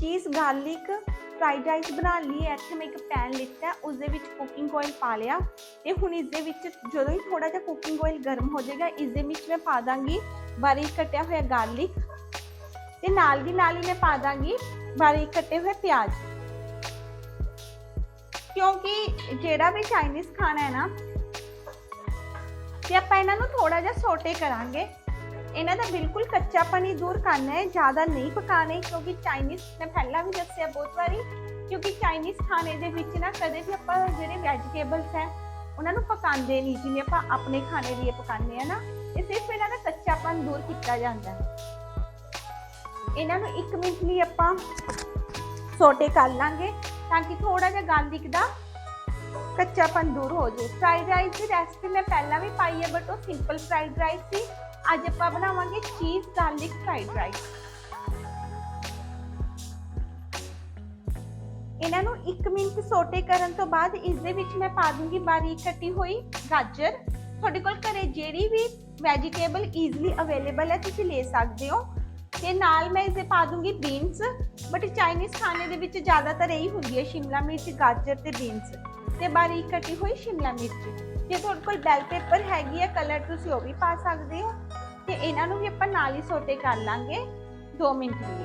ਚੀਜ਼ garlic fried rice ਬਣਾਉਣ ਲਈ ਇੱਥੇ ਮੈਂ ਇੱਕ ਪੈਨ ਲਿੱਤਾ ਹੈ, ਉਸ ਦੇ ਵਿੱਚ ਕੁਕਿੰਗ ਆਇਲ ਪਾ ਲਿਆ। ਤੇ ਹੁਣ ਇਸ ਦੇ ਵਿੱਚ ਜਦੋਂ ਹੀ ਥੋੜਾ ਜਿਹਾ ਕੁਕਿੰਗ ਆਇਲ ਗਰਮ ਹੋ ਜਾਏਗਾ ਇਸ ਦੇ ਵਿੱਚ ਮੈਂ ਪਾ ਦਾਂਗੀ ਬਾਰੀਕ ਕੱਟਿਆ ਹੋਇਆ ਗਾਰਲਿਕ ਤੇ ਨਾਲ ਦੀ ਨਾਲ ਹੀ ਮੈਂ ਪਾ ਦਾਂਗੀ ਬਾਰੀਕ ਕੱਟੇ ਹੋਏ ਪਿਆਜ਼। ਕਿਉਂਕਿ ਜਿਹੜਾ ਵੀ ਚਾਈਨੀਜ਼ ਖਾਣਾ ਹੈ ਨਾ ਤੇ ਆਪਾਂ ਇਹਨਾਂ ਨੂੰ ਥੋੜਾ ਜਿਹਾ ਸੋਟੇ ਕਰਾਂਗੇ। ਇਹਨਾਂ ਦਾ ਬਿਲਕੁਲ ਕੱਚਾਪਨ ਹੀ ਦੂਰ ਕਰਨਾ ਹੈ, ਜ਼ਿਆਦਾ ਨਹੀਂ ਪਕਾਣੇ ਕਿਉਂਕਿ ਚਾਈਨੀਜ਼ ਮੈਂ ਪਹਿਲਾਂ ਵੀ ਦੱਸਿਆ ਬਹੁਤ ਵਾਰੀ, ਕਿਉਂਕਿ ਚਾਈਨੀਜ਼ ਖਾਣੇ ਦੇ ਵਿੱਚ ਨਾ ਕਦੇ ਵੀ ਆਪਾਂ ਜਿਹੜੇ ਵੈਜੀਟੇਬਲਸ ਹੈ, ਉਹਨਾਂ ਨੂੰ ਪਕਾਉਂਦੇ ਨਹੀਂ, ਜਿਵੇਂ ਆਪਾਂ ਆਪਣੇ ਖਾਣੇ ਲਈ ਪਕਾਉਂਦੇ ਆ ਨਾ, ਇਹ ਸਿਰਫ ਇਹਨਾਂ ਦਾ ਕੱਚਾਪਨ ਦੂਰ ਕੀਤਾ ਜਾਂਦਾ ਹੈ। ਇਹਨਾਂ ਨੂੰ 1 ਮਿੰਟ ਲਈ ਆਪਾਂ ਸੋਟੇ ਕਰ ਲਾਂਗੇ, ਤਾਂ ਕਿ ਥੋੜਾ ਜਿਹਾ ਗਾਰਲਿਕ ਦਾ ਕੱਚਾਪਨ ਦੂਰ ਹੋ ਜਾਏ। ਫਰਾਈਡ ਰਾਈਸ ਦੀ ਰੈਸਪੀ ਮੈਂ ਪਹਿਲਾਂ ਵੀ ਪਾਈ ਹੈ ਬਟ ਉਹ ਸਿੰਪਲ ਫਰਾਈਡ ਰਾਈਸ ਸੀ। ਅੱਜ ਆਪਾਂ ਬਣਾਵਾਂਗੇ ਚੀਜ਼ ਗਾਰਲਿਕ ਫਰਾਈਡ ਰਾਈਸ ਇਹਨਾਂ ਨੂੰ 1 ਮਿੰਟ ਸੋਟੇ ਕਰਨ ਤੋਂ ਬਾਅਦ ਇਸ ਦੇ ਵਿੱਚ ਮੈਂ ਪਾ ਦੂੰਗੀ ਬਾਰੀਕ ਕੱਟੀ ਹੋਈ ਗਾਜਰ। ਤੁਹਾਡੇ ਕੋਲ ਘਰੇ ਜਿਹੜੀ ਵੀ ਵੈਜੀਟੇਬਲ ਈਜ਼ੀਲੀ ਅਵੇਲੇਬਲ ਹੈ, ਤੁਸੀਂ ਲੈ ਸਕਦੇ ਹੋ। ਤੇ ਨਾਲ ਮੈਂ ਇਸੇ ਪਾ ਦੂੰਗੀ ਬੀਨਸ ਬਟ ਚਾਈਨੀਜ਼ ਖਾਣੇ ਦੇ ਵਿੱਚ ਜ਼ਿਆਦਾਤਰ ਇਹੀ ਹੁੰਦੀ ਹੈ ਸ਼ਿਮਲਾ ਮਿਰਚ, ਗਾਜਰ ਤੇ ਬੀਨਸ ਤੇ ਬਾਰੀਕ ਕੱਟੀ ਹੋਈ ਸ਼ਿਮਲਾ ਮਿਰਚ। ਜੇ ਤੁਹਾਡੇ ਕੋਲ ਬੈਲ ਪੇਪਰ ਹੈਗੀ ਹੈ ਕਲਰ ਤੁਸੀਂ ਉਹ ਵੀ ਪਾ ਸਕਦੇ ਹੋ। ਤੇ ਇਹਨਾਂ ਨੂੰ ਵੀ ਆਪਾਂ ਨਾਲ ਹੀ ਸੋਟੇ ਕਰ ਲਾਂਗੇ 2 ਮਿੰਟ ਲਈ।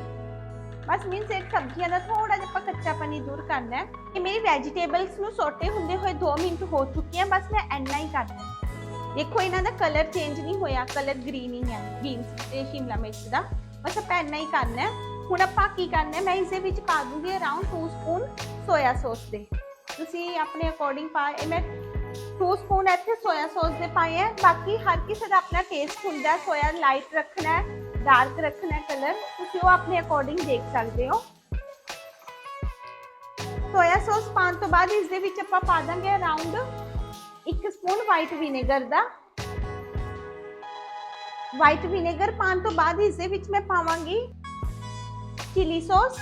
ਬਸ ਮੀਨਸ ਇਹ ਸਬਜ਼ੀਆਂ ਦਾ ਥੋੜਾ ਜਿਹਾ ਆਪਾਂ ਕੱਚਾਪਨ ਹੀ ਦੂਰ ਕਰਨਾ ਹੈ। ਕਿ ਮੇਰੀ ਵੈਜੀਟੇਬਲਸ ਨੂੰ ਸੋਟੇ ਹੁੰਦੇ ਹੋਏ 2 ਮਿੰਟ ਹੋ ਚੁੱਕੇ ਆ ਬਸ ਮੈਂ ਇੰਨਾ ਹੀ ਕਰਨਾ ਦੇਖੋ, ਇਹਨਾਂ ਦਾ ਕਲਰ ਚੇਂਜ ਨਹੀਂ ਹੋਇਆ ਕਲਰ ਗ੍ਰੀਨ ਹੀ ਹੈ ਬੀਨਸ ਤੇ ਸ਼ਿਮਲਾ ਮਿਰਚ ਦਾ। ਬਸ ਆਪਾਂ ਇੰਨਾ ਹੀ ਕਰਨਾ ਹੈ। ਹੁਣ ਆਪਾਂ ਕੀ ਕਰਨਾ ਹੈ? ਮੈਂ ਇਸ ਦੇ ਵਿੱਚ ਪਾ ਦੂੰਗੀ ਅਰਾਊਂਡ 2 ਸਪੂਨ ਸੋਇਆ ਸੌਸ ਦੇ। ਤੁਸੀਂ ਆਪਣੇ ਅਕੋਰਡਿੰਗ ਪਾ, ਇਹ ਮੈਂ 2 ਸਪੂਨ ਇੱਥੇ ਸੋਇਆ ਸੌਸ ਦੇ ਪਾਏ ਹੈ ਬਾਕੀ ਹਰ ਕਿਸੇ ਦਾ ਆਪਣਾ ਟੇਸਟ ਹੁੰਦਾ ਹੈ ਸੋਇਆ ਲਾਈਟ ਰੱਖਣਾ ਹੈ ਡਾਰਕ ਰੱਖਣਾ ਹੈ ਕਲਰ ਤੁਸੀਂ ਉਹ ਆਪਣੇ ਅਕੋਰਡਿੰਗ ਦੇਖ ਸਕਦੇ ਹੋ ਸੋਇਆ ਸੌਸ ਪਾਉਣ ਤੋਂ ਬਾਅਦ ਇਸ ਦੇ ਵਿੱਚ ਆਪਾਂ ਪਾ ਦਾਂਗੇ ਅਰਾਊਂਡ 1 ਸਪੂਨ ਵਾਈਟ ਵਿਨੇਗਰ ਦਾ ਵਾਈਟ ਵਿਨੇਗਰ ਪਾਉਣ ਤੋਂ ਬਾਅਦ ਇਸ ਦੇ ਵਿੱਚ ਮੈਂ ਪਾਵਾਂਗੀ ਚਿਲੀ ਸੌਸ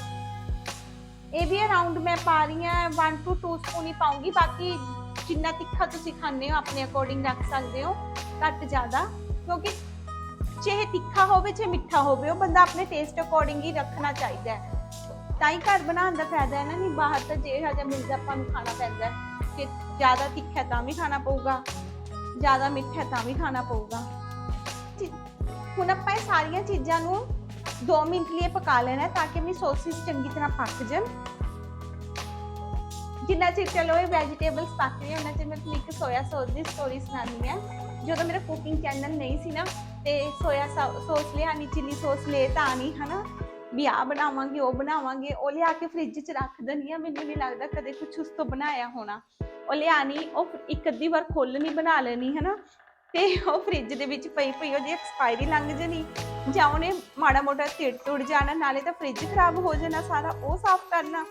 ਇਹ ਵੀ ਅਰਾਊਂਡ ਮੈਂ ਪਾ ਰਹੀ ਹਾਂ 1 ਤੋਂ 2 ਸਪੂਨ ਹੀ ਪਾਉਂਗੀ ਬਾਕੀ ਜਿੰਨਾ ਤਿੱਖਾ ਤੁਸੀਂ ਖਾਂਦੇ ਹੋ, ਆਪਣੇ ਅਕੋਰਡਿੰਗ ਰੱਖ ਸਕਦੇ ਹੋ, ਘੱਟ ਜ਼ਿਆਦਾ। ਕਿਉਂਕਿ ਚਾਹੇ ਤਿੱਖਾ ਹੋਵੇ ਚਾਹੇ ਮਿੱਠਾ ਹੋਵੇ, ਉਹ ਬੰਦਾ ਆਪਣੇ ਟੇਸਟ ਅਕੋਰਡਿੰਗ ਹੀ ਰੱਖਣਾ ਚਾਹੀਦਾ ਹੈ। ਤਾਂ ਹੀ ਘਰ ਬਣਾਉਣ ਦਾ ਫਾਇਦਾ ਹੈ ਨਾ, ਨਹੀਂ ਬਾਹਰ ਤਾਂ ਜਿਹੜਾ ਜਿਹਾ ਮਿਲਦਾ, ਆਪਾਂ ਨੂੰ ਖਾਣਾ ਪੈਂਦਾ ਕਿ ਜ਼ਿਆਦਾ ਤਿੱਖਾ ਤਾਂ ਵੀ ਖਾਣਾ ਪਊਗਾ, ਜ਼ਿਆਦਾ ਮਿੱਠਾ ਤਾਂ ਵੀ ਖਾਣਾ ਪਊਗਾ। ਹੁਣ ਆਪਾਂ ਇਹ ਸਾਰੀਆਂ ਚੀਜ਼ਾਂ ਨੂੰ 2 ਮਿੰਟ ਲਈ ਪਕਾ ਲੈਣਾ ਤਾਂ ਕਿ ਆਪਣੀ ਸੌਸਿਸ ਚੰਗੀ ਤਰ੍ਹਾਂ ਪੱਕ ਜਾਣ। ਜਿੰਨਾ ਚਿਰ ਚਲੋ ਇਹ ਵੈਜੀਟੇਬਲਸ ਪੱਕ ਰਹੀਆਂ ਉਹਨਾਂ ਚਿਰ ਮੈਂ ਤੁਹਾਨੂੰ ਇੱਕ ਸੋਇਆ ਸੌਸ ਦੀ ਸਟੋਰੀ ਸੁਣਾਉਂਦੀ ਹਾਂ। ਜਦੋਂ ਮੇਰਾ ਕੁਕਿੰਗ ਚੈਨਲ ਨਹੀਂ ਸੀ ਨਾ, ਤੇ ਸੋਇਆ ਸੌਸ ਲਿਆਣੀ ਚਿੱਲੀ ਸੌਸ ਲੈ ਤਾਂ ਆਣੀ ਹਨਾ? ਵੀ ਆ ਬਣਾਵਾਂਗੇ, ਉਹ ਬਣਾਵਾਂਗੇ, ਉਹ ਲਿਆ ਕੇ ਫ੍ਰਿਜ 'ਚ ਰੱਖ ਦਨੀ ਆ ਮੈਨੂੰ ਨਹੀਂ ਲੱਗਦਾ ਕਦੇ ਕੁਝ ਉਸ ਤੋਂ ਬਣਾਇਆ ਹੋਣਾ। ਉਹ ਲਿਆਣੀ ਉਹ ਇੱਕ ਅੱਧੀ ਵਾਰ ਖੋਲਣੀ ਬਣਾ ਲੈਣੀ, ਹਨਾ? ਤੇ ਉਹ ਫ੍ਰਿਜ ਦੇ ਵਿੱਚ ਪਈ ਪਈ, ਉਹਦੀ ਐਕਸਪਾਇਰੀ ਲੰਘ ਜਣੀ। ਜਾਂ ਉਹਨੇ ਮਾੜਾ ਮੋਟਾ ਟਿੜ ਟੁੱਟ ਜਾਣਾ, ਨਾਲੇ ਤਾਂ ਫ੍ਰਿਜ ਖਰਾਬ ਹੋ ਜਾਣਾ ਸਾਰਾ, ਉਹ ਸਾਫ਼ ਕਰਨਾ।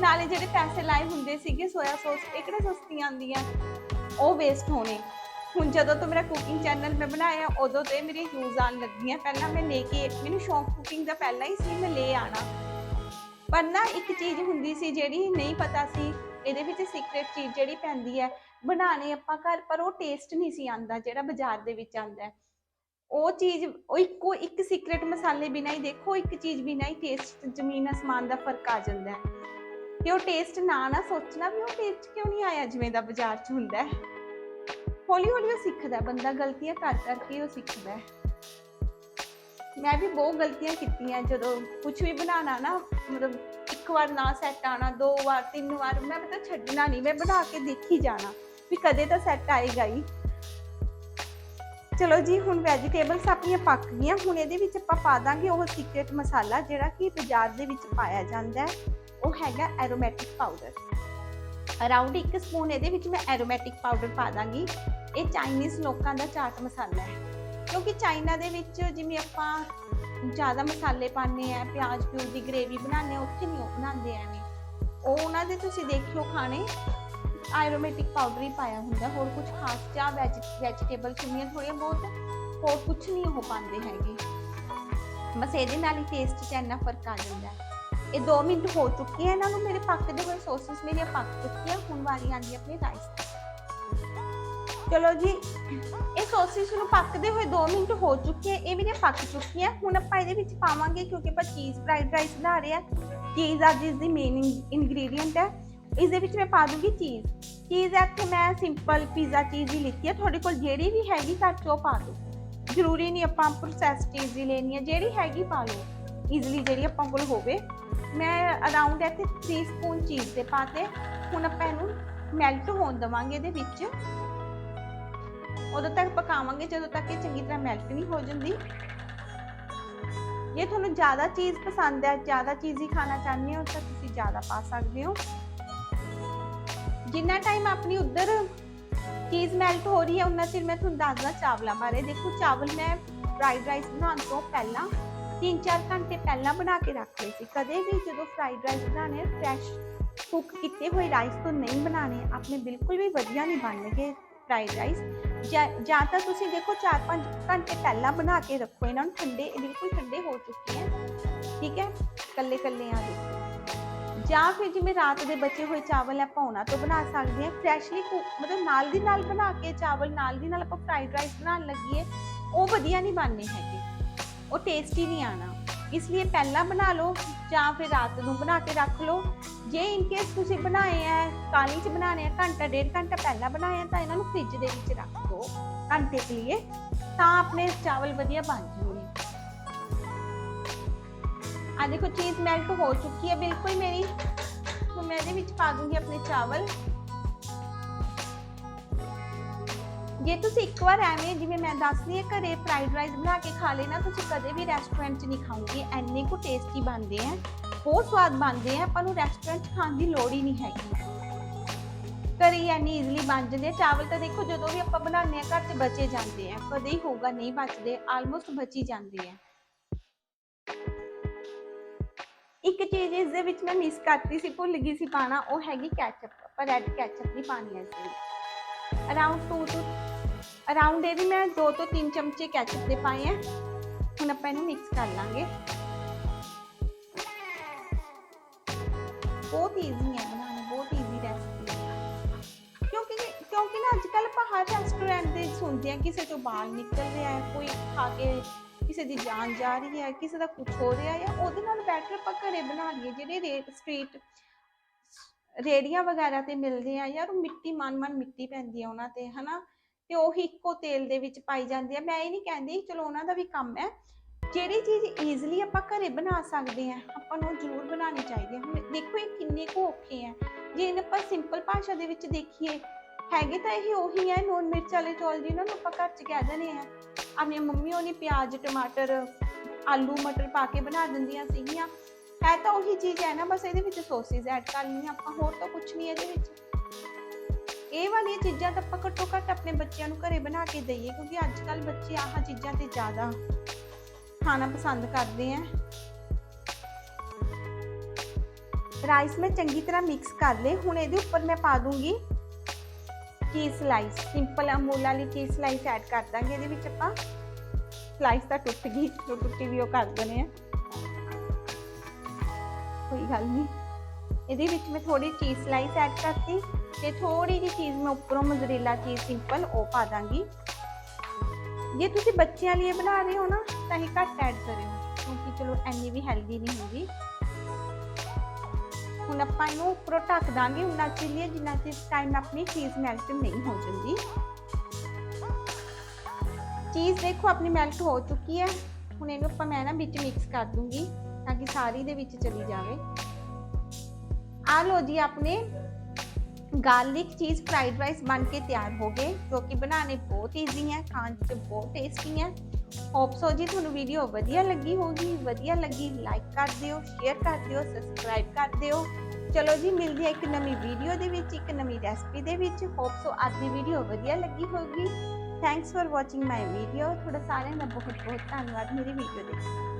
ਨਾਲੇ ਜਿਹੜੇ ਪੈਸੇ ਲਾਏ ਹੁੰਦੇ ਸੀਗੇ ਸੋਇਆ ਸੌਸ ਇਹ ਕਿਹੜੇ ਸਸਤੀਆਂ ਆਉਂਦੀਆਂ? ਉਹ ਵੇਸਟ ਹੋਣੇ। ਹੁਣ ਜਦੋਂ ਤੋਂ ਮੇਰਾ ਕੁਕਿੰਗ ਚੈਨਲ ਮੈਂ ਬਣਾਇਆ, ਉਦੋਂ ਤੇ ਮੇਰੇ ਯੂਜ਼ ਆਣ ਲੱਗੀਆਂ। ਪਹਿਲਾਂ ਮੈਂ ਲੈ ਕੇ, ਮੈਨੂੰ ਸ਼ੌਂਕ ਕੁਕਿੰਗ ਦਾ ਪਹਿਲਾਂ ਹੀ ਸੀ, ਮੈਂ ਲੈ ਆਣਾ ਪਰ ਨਾ ਇੱਕ ਚੀਜ਼ ਹੁੰਦੀ ਸੀ ਜਿਹੜੀ ਨਹੀਂ ਪਤਾ ਸੀ, ਇਹਦੇ ਵਿੱਚ ਸੀਕ੍ਰੇਟ ਚੀਜ਼ ਜਿਹੜੀ ਪੈਂਦੀ ਹੈ ਬਣਾਣੇ ਆਪਾਂ ਘਰ, ਪਰ ਉਹ ਟੇਸਟ ਨਹੀਂ ਸੀ ਆਂਦਾ ਜਿਹੜਾ ਬਾਜ਼ਾਰ ਦੇ ਵਿੱਚ ਆਂਦਾ ਹੈ ਉਹ ਚੀਜ਼, ਉਹ ਇੱਕੋ ਇੱਕ ਸੀਕ੍ਰੇਟ ਮਸਾਲੇ ਬਿਨਾਂ ਹੀ ਦੇਖੋ, ਇੱਕ ਚੀਜ਼ ਬਿਨਾਂ ਹੀ ਟੇਸਟ ਜ਼ਮੀਨ ਅਸਮਾਨ ਦਾ ਫ਼ਰਕ ਆ ਜਾਂਦਾ ਹੈ। ਤੇ ਉਹ ਟੇਸਟ ਨਾ ਨਾ ਸੋਚਣਾ ਵੀ ਉਹ ਟੇਸਟ ਕਿਉਂ ਨਹੀਂ ਆਇਆ ਜਿਵੇਂ ਦਾ ਬਾਜ਼ਾਰ 'ਚ ਹੁੰਦਾ ਹੈ। ਹੌਲੀ ਹੌਲੀ ਉਹ ਸਿੱਖਦਾ ਬੰਦਾ ਗਲਤੀਆਂ ਕਰ ਕਰਕੇ ਉਹ ਸਿੱਖਦਾ ਮੈਂ ਵੀ ਬਹੁਤ ਗਲਤੀਆਂ ਕੀਤੀਆਂ ਜਦੋਂ ਕੁਝ ਵੀ ਬਣਾਉਣਾ ਨਾ, ਮਤਲਬ ਇੱਕ ਵਾਰ ਨਾ ਸੈੱਟ ਆਣਾ ਦੋ ਵਾਰ, ਤਿੰਨ ਵਾਰ, ਮੈਂ ਪਤਾ ਛੱਡਣਾ ਨਹੀਂ, ਮੈਂ ਬਣਾ ਕੇ ਦੇਖੀ ਜਾਣਾ ਵੀ ਕਦੇ ਤਾਂ ਸੈੱਟ ਆਏਗਾ ਹੀ। ਚਲੋ ਜੀ, ਹੁਣ ਵੈਜੀਟੇਬਲਸ ਆਪਣੀਆਂ ਪੱਕ ਗਈਆਂ, ਹੁਣ ਇਹਦੇ ਵਿੱਚ ਆਪਾਂ ਪਾ ਦਾਂਗੇ ਉਹ ਸੀਕ੍ਰੇਟ ਮਸਾਲਾ ਜਿਹੜਾ ਕਿ ਬਾਜ਼ਾਰ ਦੇ ਵਿੱਚ ਪਾਇਆ ਜਾਂਦਾ ਹੈ। ਉਹ ਹੈਗਾ ਐਰੋਮੈਟਿਕ ਪਾਊਡਰ ਅਰਾਊਂਡ 1 ਸਪੂਨ ਇਹਦੇ ਵਿੱਚ ਮੈਂ ਐਰੋਮੈਟਿਕ ਪਾਊਡਰ ਪਾ ਦਾਂਗੀ। ਇਹ ਚਾਈਨੀਜ਼ ਲੋਕਾਂ ਦਾ ਚਾਟ ਮਸਾਲਾ ਹੈ। ਕਿਉਂਕਿ ਚਾਈਨਾ ਦੇ ਵਿੱਚ ਜਿਵੇਂ ਆਪਾਂ ਜ਼ਿਆਦਾ ਮਸਾਲੇ ਪਾਉਂਦੇ ਆ ਪਿਆਜ਼ ਪਿਊਜ਼ ਦੀ ਗ੍ਰੇਵੀ ਬਣਾਉਂਦੇ ਆ ਉੱਥੇ ਨਹੀਂ ਉਹ ਬਣਾਉਂਦੇ ਐਵੇਂ। ਉਹ ਉਹਨਾਂ ਦੇ ਤੁਸੀਂ ਦੇਖਿਓ ਖਾਣੇ ਆਯੁਰਵੈਦਿਕ ਪਾਊਡਰ ਹੀ ਪਾਇਆ ਹੁੰਦਾ। ਹੋਰ ਕੁਝ ਖਾਸ ਜਾਂ ਵੈਜੀਟੇਬਲ ਚੁੰਨੀਆਂ ਥੋੜੀਆਂ ਬਹੁਤ, ਹੋਰ ਕੁਝ ਨਹੀਂ ਉਹ ਪਾਉਂਦੇ ਹੈਗੇ। ਬਸ ਇਹਦੇ ਨਾਲ ਹੀ ਟੇਸਟ 'ਚ ਇੰਨਾ ਫ਼ਰਕ ਆ ਜਾਂਦਾ। ਹੈ ਇਹ 2 ਮਿੰਟ ਹੋ ਚੁੱਕੇ ਆ, ਇਹਨਾਂ ਨੂੰ ਮੇਰੇ ਪੱਕਦੇ ਹੋਏ ਸੌਸਸ ਮੇਰੀਆਂ ਪੱਕ ਚੁੱਕੀਆਂ ਹੁਣ ਵਾਰੀ ਆਂਦੀ ਆਪਣੀ ਰਾਈਸ ਚਲੋ ਜੀ, ਇਹ ਸੌਸਿਸ ਨੂੰ ਪੱਕਦੇ ਹੋਏ 2 ਮਿੰਟ ਹੋ ਚੁੱਕੇ ਆ, ਇਹ ਮੇਰੀਆਂ ਪੱਕ ਚੁੱਕੀਆਂ। ਹੁਣ ਆਪਾਂ ਇਹਦੇ ਵਿੱਚ ਪਾਵਾਂਗੇ, ਕਿਉਂਕਿ ਆਪਾਂ ਚੀਜ਼ ਫਰਾਈਡ ਰਾਈਸ ਬਣਾ ਰਹੇ ਆ। ਚੀਜ਼ ਅੱਜ ਇਸ ਦੀ ਮੇਨ ਇਨਗਰੀਡੀਅੰਟ ਹੈ ਇਸ ਦੇ ਵਿੱਚ ਮੈਂ ਪਾ ਦੂੰਗੀ ਚੀਜ਼ ਚੀਜ਼ ਇੱਥੇ ਮੈਂ ਸਿੰਪਲ ਪੀਜ਼ਾ ਚੀਜ਼ ਹੀ ਲਿੱਤੀ ਹੈ ਤੁਹਾਡੇ ਕੋਲ ਜਿਹੜੀ ਵੀ ਹੈਗੀ ਘਰ 'ਚ ਪਾ ਦਿਓ। ਜ਼ਰੂਰੀ ਨਹੀਂ ਆਪਾਂ ਪ੍ਰੋਸੈਸ ਚੀਜ਼ ਹੀ ਲੈਣੀ ਹੈ ਜਿਹੜੀ ਹੈਗੀ ਪਾ ਲਓ। ਈਜ਼ਲੀ ਜਿਹੜੀ ਆਪਾਂ ਕੋਲ ਹੋਵੇ। ਮੈਂ ਅਰਾਊਂਡ ਇੱਥੇ 3 ਸਪੂਨ ਚੀਜ਼ ਦੇ ਪਾਤੇ। ਹੁਣ ਆਪਾਂ ਇਹਨੂੰ ਮੈਲਟ ਹੋਣ ਦਵਾਂਗੇ ਇਹਦੇ ਵਿੱਚ। ਉਦੋਂ ਤੱਕ ਪਕਾਵਾਂਗੇ, ਜਦੋਂ ਤੱਕ ਇਹ ਚੰਗੀ ਤਰ੍ਹਾਂ ਮੈਲਟ ਨਹੀਂ ਹੋ ਜਾਂਦੀ। ਜੇ ਤੁਹਾਨੂੰ ਜ਼ਿਆਦਾ ਚੀਜ਼ ਪਸੰਦ ਹੈ, ਜ਼ਿਆਦਾ ਚੀਜ਼ ਹੀ ਖਾਣਾ ਚਾਹੁੰਦੇ ਹੋ, ਤਾਂ ਤੁਸੀਂ ਜ਼ਿਆਦਾ ਪਾ ਸਕਦੇ ਹੋ। ਜਿੰਨਾ ਟਾਈਮ ਆਪਣੀ ਉੱਧਰ ਚੀਜ਼ ਮੈਲਟ ਹੋ ਰਹੀ ਹੈ, ਉਨਾ ਚਿਰ ਮੈਂ ਤੁਹਾਨੂੰ ਦੱਸਦਾ ਚਾਵਲਾਂ ਬਾਰੇ। ਦੇਖੋ, ਚਾਵਲ ਮੈਂ ਫਰਾਈਡ ਰਾਈਸ ਬਣਾਉਣ ਤੋਂ ਪਹਿਲਾਂ 3-4 ਘੰਟੇ ਪਹਿਲਾਂ ਬਣਾ ਕੇ ਰੱਖ ਲਏ ਸੀ ਕਦੇ ਵੀ ਜਦੋਂ ਫਰਾਈਡ ਰਾਈਸ ਬਣਾਉਣੇ ਫਰੈਸ਼ ਕੁੱਕ ਕੀਤੇ ਹੋਏ ਰਾਈਸ ਤੋਂ ਨਹੀਂ ਬਣਾਣੇ ਆਪਣੇ ਬਿਲਕੁਲ ਵੀ ਵਧੀਆ ਨਹੀਂ ਬਣਨਗੇ ਫਰਾਈਡ ਰਾਈਸ ਜਾਂ ਤਾਂ ਤੁਸੀਂ ਦੇਖੋ 4-5 ਘੰਟੇ ਪਹਿਲਾਂ ਬਣਾ ਕੇ ਰੱਖੋ ਇਹਨਾਂ ਨੂੰ ਠੰਡੇ ਇਹ ਬਿਲਕੁਲ ਠੰਡੇ ਹੋ ਚੁੱਕੇ ਹੈ ਠੀਕ ਹੈ ਕੱਲੇ ਕੱਲੇ ਆ ਦੇਖੋ ਜਾਂ ਫਿਰ ਜਿਵੇਂ ਰਾਤ ਦੇ ਬਚੇ ਹੋਏ ਚਾਵਲ ਆਪਾਂ ਉਹਨਾਂ ਤੋਂ ਬਣਾ ਸਕਦੇ ਹਾਂ ਫਰੈਸ਼ਲੀ ਮਤਲਬ ਨਾਲ ਦੀ ਨਾਲ ਬਣਾ ਕੇ ਚਾਵਲ ਨਾਲ ਦੀ ਨਾਲ ਆਪਾਂ ਫਰਾਈਡ ਰਾਈਸ ਬਣਾਉਣ ਲੱਗੀਏ ਉਹ ਵਧੀਆ ਨਹੀਂ ਬਣਨੇ ਹੈਗੇ ਉਹ ਟੇਸਟੀ ਨਹੀਂ ਆਣਾ। ਇਸ ਲਈ ਪਹਿਲਾਂ ਬਣਾ ਲਓ, ਜਾਂ ਫਿਰ ਰਾਤ ਨੂੰ ਬਣਾ ਕੇ ਰੱਖ ਲਓ। ਜੇ ਇਨ ਕੇਸ ਤੁਸੀਂ ਬਣਾਏ ਆ ਕਾਲੀ ਚ ਬਣਾਣੇ ਆ, ਘੰਟਾ, ਡੇਢ ਘੰਟਾ ਪਹਿਲਾਂ ਬਣਾਇਆ ਤਾਂ ਇਹਨਾਂ ਨੂੰ ਫ੍ਰਿਜ ਦੇ ਵਿੱਚ ਰੱਖ ਦਿਓ ਘੰਟੇ ਕੇ ਲਈ ਤਾਂ ਆਪਣੇ ਚਾਵਲ ਵਧੀਆ ਬਣ ਜਾਣਗੇ। ਆ ਦੇਖੋ ਚੀਜ਼ ਮੈਲਟ ਹੋ ਚੁੱਕੀ ਹੈ ਬਿਲਕੁਲ ਮੇਰੀ। तो मैं ਇਹਦੇ ਵਿੱਚ ਪਾ ਦੂੰਗੀ ਆਪਣੇ ਚਾਵਲ। ਜੇ ਤੁਸੀਂ ਇੱਕ ਵਾਰ ਐਵੇਂ ਜਿਵੇਂ ਮੈਂ ਦੱਸਦੀ ਹਾਂ, ਘਰੇ ਫਰਾਈਡ ਰਾਈਸ ਬਣਾ ਕੇ ਖਾ ਲੈਣਾ ਤੁਸੀਂ ਕਦੇ ਵੀ ਰੈਸਟੋਰੈਂਟ 'ਚ ਨਹੀਂ ਖਾਓਗੇ। ਐਨੇ ਕੁ ਟੇਸਟੀ ਬਣਦੇ ਆ, ਬਹੁਤ ਸਵਾਦ ਬਣਦੇ ਆ, ਆਪਾਂ ਨੂੰ ਰੈਸਟੋਰੈਂਟ 'ਚ ਖਾਣ ਦੀ ਲੋੜ ਹੀ ਨਹੀਂ ਹੈਗੀ। ਘਰੇ ਐਨੀ ਈਜ਼ੀਲੀ ਬਣ ਜਾਂਦੇ ਆ। ਚਾਵਲ ਤਾਂ ਦੇਖੋ, ਜਦੋਂ ਵੀ ਆਪਾਂ ਬਣਾਉਂਦੇ ਆ ਘਰ 'ਚ ਬਚੇ ਜਾਂਦੇ ਆ। ਕਦੇ ਹੀ ਹੋਊਗਾ ਨਹੀਂ ਬਚਦੇ ਆਲਮੋਸਟ ਬਚੀ ਜਾਂਦੇ ਆ। ਇੱਕ ਚੀਜ਼ ਇਸ ਦੇ ਵਿੱਚ ਮੈਂ ਮਿਸ ਕਰਤੀ ਸੀ, ਭੁੱਲ ਗਈ ਸੀ ਪਾਣਾ ਉਹ ਹੈਗੀ ਕੈਚਅਪ ਪਰ ਰੈਡ ਕੈਚਅਪ ਨਹੀਂ ਪਾਣੀ ਹੈ ਇਸ ਵਿੱਚ। ਅਰਾਊਂਡ 2 ਤੋਂ ਅਰਾਊਂਡ ਇਹ ਵੀ ਮੈਂ 2 ਤੋਂ 3 ਚਮਚੇ ਕੈਚਅਪ ਦੇ ਪਾਏ ਆ। ਹੁਣ ਆਪਾਂ ਇਹਨੂੰ ਮਿਕਸ ਕਰ ਲਾਂਗੇ। ਬਹੁਤ ਈਜ਼ੀ ਹੈ ਬਣਾਉਣਾ, ਬਹੁਤ ਈਜ਼ੀ ਰੈਸਪੀ ਕਿਉਂਕਿ ਕਿਉਂਕਿ ਨਾ ਅੱਜ ਕੱਲ ਆਪਾਂ ਹਰ ਰੈਸਟੋਰੈਂਟ ਦੇ ਸੁਣਦੇ ਆ ਕਿਸੇ ਤੋਂ ਬਾਲ ਨਿਕਲ ਰਿਹਾ ਹੈ, ਕੋਈ ਖਾ ਕੇ ਕਿਸੇ ਦੀ ਜਾਨ ਜਾ ਰਹੀ ਹੈ, ਕਿਸੇ ਦਾ ਕੁਝ ਹੋ ਰਿਹਾ ਹੈ, ਉਹਦੇ ਨਾਲ ਬੈਟਰ ਆਪਾਂ ਘਰੇ ਬਣਾ ਲਈਏ, ਜਿਹੜੇ ਰੇਟ ਸਟਰੀਟ ਰੇੜੀਆਂ ਵਗੈਰਾ ਤੇ ਮਿਲਦੇ ਆ, ਯਾਰ ਉਹ ਮਿੱਟੀ ਮਨ ਮਨ ਮਿੱਟੀ ਪੈਂਦੀ ਆ ਉਹਨਾਂ ਤੇ, ਹਨਾ? ਤੇ ਉਹ ਇੱਕੋ ਤੇਲ ਦੇ ਵਿੱਚ ਪਾਈ ਜਾਂਦੀ ਆ। ਮੈਂ ਇਹ ਨਹੀਂ ਕਹਿੰਦੀ ਚਲੋ ਉਹਨਾਂ ਦਾ ਵੀ ਕੰਮ ਹੈ। ਜਿਹੜੀ ਚੀਜ਼ ਈਜ਼ੀਲੀ ਆਪਾਂ ਘਰੇ ਬਣਾ ਸਕਦੇ ਆ ਆਪਾਂ ਨੂੰ ਜ਼ਰੂਰ ਬਣਾਉਣੀ ਚਾਹੀਦੀ ਹੈ। ਹੁਣ ਦੇਖੋ ਇਹ ਕਿੰਨੇ ਕੁ ਔਖੇ ਆ। ਜੇ ਇਹਨਾਂ ਆਪਾਂ ਸਿੰਪਲ ਭਾਸ਼ਾ ਦੇ ਵਿੱਚ ਦੇਖੀਏ, ਹੈਗੇ ਤਾਂ ਇਹ ਉਹੀ ਹੈ ਨੂਨ ਮਿਰਚ ਵਾਲੇ ਚੌਲ ਜਿਹਨਾਂ ਨੂੰ ਆਪਾਂ ਘਰ 'ਚ ਕਹਿ ਦਿੰਦੇ ਆ ਆਪਣੀ ਮੰਮੀ ਉਹਨੇ ਪਿਆਜ਼, ਟਮਾਟਰ, ਆਲੂ, ਮਟਰ ਪਾ ਕੇ ਬਣਾ ਦਿੰਦੀਆਂ ਸੀਗੀਆਂ। ਹੈ ਤਾਂ ਉਹੀ ਚੀਜ਼ ਹੈ ਨਾ, ਬਸ ਇਹਦੇ ਵਿੱਚ ਸੋਸਿਸ ਐਡ ਕਰਨੀ ਆਪਾਂ ਹੋਰ ਤਾਂ ਕੁਝ ਨਹੀਂ ਇਹਦੇ ਵਿੱਚ। ਇਹ ਵਾਲੀਆਂ ਚੀਜ਼ਾਂ ਤਾਂ ਆਪਾਂ ਘੱਟੋ ਘੱਟ ਆਪਣੇ ਬੱਚਿਆਂ ਨੂੰ ਘਰੇ ਬਣਾ ਕੇ ਦਈਏ, ਕਿਉਂਕਿ ਅੱਜ ਕੱਲ ਬੱਚੇ ਆਹ ਚੀਜ਼ਾਂ ਤੇ ਜ਼ਿਆਦਾ ਖਾਣਾ ਪਸੰਦ ਕਰਦੇ ਆ ਰਾਈਸ ਮੈਂ ਚੰਗੀ ਤਰ੍ਹਾਂ ਮਿਕਸ ਕਰ ਲਏ, ਹੁਣ ਇਹਦੇ ਉੱਪਰ ਮੈਂ ਪਾ ਦੂੰਗੀ ਚੀਜ਼ ਸਲਾਈਸ ਸਿੰਪਲ ਅਮੂਲ ਵਾਲੀ ਚੀਜ਼ ਸਲਾਈਸ ਐਡ ਕਰ ਦਾਂਗੇ, ਇਹਦੇ ਵਿੱਚ ਆਪਾਂ ਸਲਾਈਸ ਤਾਂ ਟੁੱਟ ਗਈ, ਜੋ ਟੁੱਟੀ ਵੀ ਉਹ ਕਰ ਦਨੇ ਆ। ਕੋਈ ਗੱਲ ਨਹੀਂ ਇਹਦੇ ਵਿੱਚ ਮੈਂ ਥੋੜੀ ਚੀਜ਼ ਸਲਾਈਸ ਐਡ ਕਰਤੀ। ਤੇ ਥੋੜੀ ਜਿਹੀ ਚੀਜ਼ ਮੈਂ ਉੱਪਰੋਂ ਮੋਜ਼ਰੇਲਾ ਚੀਜ਼ ਸਿੰਪਲ ਉਹ ਪਾ ਦਾਂਗੀ। ਜੇ ਤੁਸੀਂ ਬੱਚਿਆਂ ਲਈ ਬਣਾ ਰਹੇ ਹੋ ਨਾ, ਤਾਂ ਇਹ ਘੱਟ ਐਡ ਕਰਿਓ, ਕਿਉਂਕਿ ਚਲੋ ਐਨੀ ਵੀ ਹੈਲਦੀ ਨਹੀਂ ਹੁੰਦੀ। ਹੁਣ ਆਪਾਂ ਇਹਨੂੰ ਉੱਪਰੋਂ ਢੱਕ ਦਾਂਗੇ, ਉਹਨਾਂ ਚਿਰ ਲਈ, ਜਿੰਨਾ ਚਿਰ ਟਾਈਮ ਆਪਣੀ ਚੀਜ਼ ਮੈਲਟ ਨਹੀਂ ਹੋ ਜਾਂਦੀ। ਚੀਜ਼ ਦੇਖੋ ਆਪਣੀ ਮੈਲਟ ਹੋ ਚੁੱਕੀ ਹੈ। ਹੁਣ ਇਹਨੂੰ ਆਪਾਂ ਮੈਂ ਨਾ ਵਿੱਚ ਮਿਕਸ ਕਰ ਦੂੰਗੀ, ਤਾਂ ਕਿ ਸਾਰੀ ਦੇ ਵਿੱਚ ਚਲੀ ਜਾਵੇ। ਆ ਲੋ ਜੀ ਆਪਣੇ ਗਾਰਲਿਕ ਚੀਜ਼ ਫਰਾਈਡ ਰਾਈਸ ਬਣ ਕੇ ਤਿਆਰ ਹੋ ਗਏ, ਜੋ ਕਿ ਬਣਾਉਣੇ ਬਹੁਤ ਈਜ਼ੀ ਹੈ, ਖਾਣ 'ਚ ਬਹੁਤ ਟੇਸਟੀ ਹੈ। ਹੋਪ ਸੋ ਜੀ, ਤੁਹਾਨੂੰ ਵੀਡੀਓ ਵਧੀਆ ਲੱਗੀ ਹੋਗੀ ਵਧੀਆ ਲੱਗੀ ਲਾਈਕ ਕਰ ਦਿਓ ਸ਼ੇਅਰ ਕਰ ਦਿਓ ਸਬਸਕ੍ਰਾਈਬ ਕਰ ਦਿਓ। ਚਲੋ ਜੀ, ਮਿਲਦੀ ਹੈ ਇੱਕ ਨਵੀਂ ਵੀਡੀਓ ਦੇ ਵਿੱਚ, ਇੱਕ ਨਵੀਂ ਰੈਸਪੀ ਦੇ ਵਿੱਚ। ਹੋਪ ਸੋ ਅੱਜ ਦੀ ਵੀਡੀਓ ਵਧੀਆ ਲੱਗੀ ਹੋਗੀ thanks for watching my video ਤੁਹਾਡਾ ਸਾਰਿਆਂ ਦਾ ਬਹੁਤ ਬਹੁਤ ਧੰਨਵਾਦ ਮੇਰੀ ਵੀਡੀਓ ਦੇਖਣ